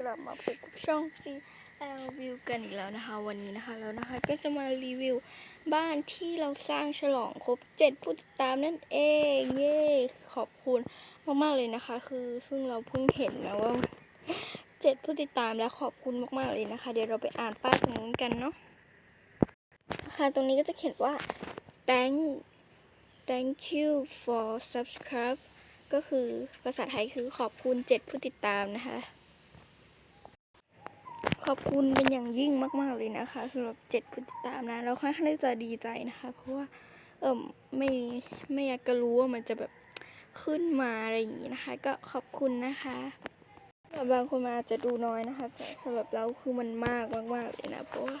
กลับมาพบกับช่อง G L View กันอีกแล้วนะคะ วันนี้นะคะแล้วนะคะก็จะมารีวิวบ้านที่เราสร้างฉลองครบ7ผู้ติดตามนั่นเองเย้ขอบคุณมากๆเลยนะคะ คือซึ่งเราเพิ่งเห็นนะว่า7ผู้ติดตามแล้วขอบคุณมากๆเลยนะคะ เดี๋ยวเราไปอ่านป้ายตรงนู้นกันเนาะค่ะตรงนี้ก็จะเขียนว่า thank thank you for subscribe ก็คือภาษาไทยคือขอบคุณ 7 ผู้ติดตามนะคะ ขอบคุณเป็นอย่างยิ่งมาก ๆ เลยนะคะสำหรับ7ผู้ติดตามนะเราค่อนข้างที่จะดีใจนะคะ เพราะว่าเออไม่ไม่อยากจะรู้ว่ามันจะแบบขึ้นมาอะไรอย่างนี้นะคะ ก็ขอบคุณนะคะบบางคนมาอาจจะดูน้อยนะคะแต่สำหรับเราคือมันมากมากๆเลยนะเพราะว่า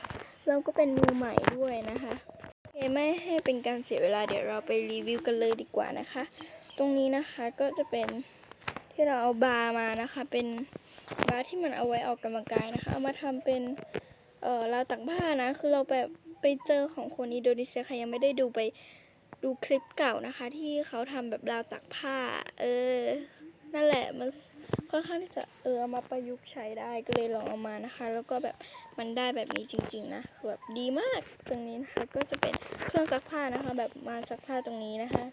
เราก็เป็นมือใหม่ด้วยนะคะโอเคไม่ให้เป็นการเสียเวลาเดี๋ยวเราไปรีวิวกันเลยดีกว่านะคะ ตรงนี้นะคะก็จะเป็นที่เราเอาบาร์มานะคะเป็น บาร์ที่มันเอาไว้ออกกำลังกายนะคะ เอามาทำเป็นเอ่อราวตักผ้านะ คือเราแบบไปเจอของคนอินโดนีเซียใครยังไม่ได้ดูไปดูคลิปเก่านะคะ ที่เขาทำแบบราวตักผ้า เออ นั่นแหละมันค่อนข้างที่จะเออเอามาประยุกต์ใช้ได้ก็เลยลองเอามานะคะ แล้วก็แบบมันได้แบบนี้จริง ๆ นะคือแบบดีมากตรงนี้นะคะ ก็จะเป็นเครื่องซักผ้านะคะ แบบมาซักผ้าตรงนี้นะคะ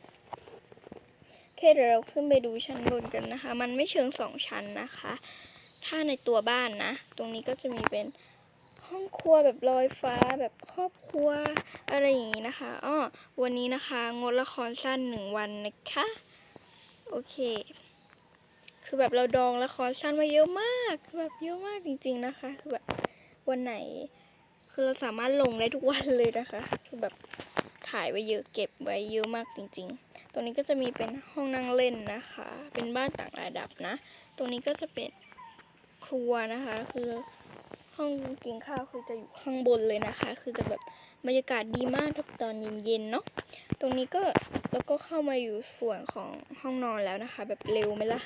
โอเคเดี๋ยวเราขึ้นไปดูชั้นบนกันนะคะ มันไม่เชิงสองชั้นนะคะ ถ้าในตัวบ้านนะ ตรงนี้ก็จะมีเป็นห้องครัวแบบลอยฟ้าแบบครอบครัวอะไรอย่างนี้นะคะอ้อวันนี้นะคะงดละครสั้นหนึ่งวันนะคะ โอเค คือแบบเราดองละครสั้นมาเยอะมากแบบเยอะมากจริง ๆนะคะ คือแบบวันไหน คือเราสามารถลงได้ทุกวันเลยนะคะ คือแบบถ่ายไว้เยอะเก็บไว้เยอะมากจริง ๆ ตรงนี้ก็จะมีเป็นห้องนั่งเล่นนะคะ เป็นบ้านต่างระดับนะ ตรงนี้ก็จะเป็น ครัวนะคะ คือห้องกินข้าวคือจะอยู่ข้างบนเลยนะคะ คือจะแบบบรรยากาศดีมากทุกตอนเย็นๆเนาะตรงนี้ก็แล้วก็เข้ามาอยู่ส่วนของห้องนอนแล้วนะคะ แบบเร็วไหมล่ะ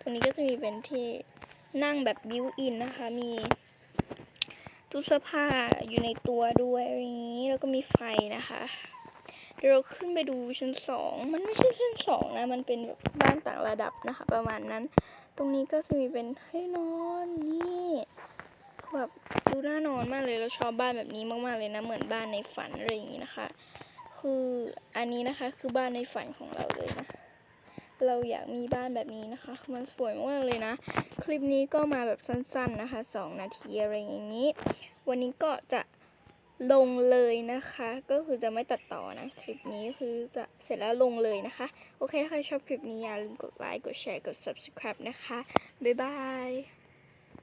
ตรงนี้ก็จะมีเป็นที่นั่งแบบบิวอินนะคะ มีตู้เสื้อผ้าอยู่ในตัวด้วยอะไรอย่างนี้แล้วก็มีไฟนะคะเดี๋ยวเราขึ้นไปดูชั้นสองมันไม่ใช่ชั้นสองนะ มันเป็นแบบบ้านต่างระดับนะคะ ประมาณนั้น ตรงนี้ก็จะมีเป็นให้นอนนี่แบบดูน่านอนมากเลยเราชอบบ้านแบบนี้มากๆเลยนะเหมือนบ้านในฝันอะไรอย่างนี้นะคะ คืออันนี้นะคะคือบ้านในฝันของเราเลยนะเราอยากมีบ้านแบบนี้นะคะ มันสวยมากเลยนะ คลิปนี้ก็มาแบบสั้นๆนะคะสองนาทีอะไรอย่างนี้ วันนี้ก็จะ ลงเลยนะคะ ก็คือจะไม่ตัดต่อนะ คลิปนี้คือจะเสร็จแล้วลงเลยนะคะ โอเคถ้าใครชอบคลิปนี้อย่าลืมกดไลค์กดแชร์กด subscribe นะคะ บ๊ายบาย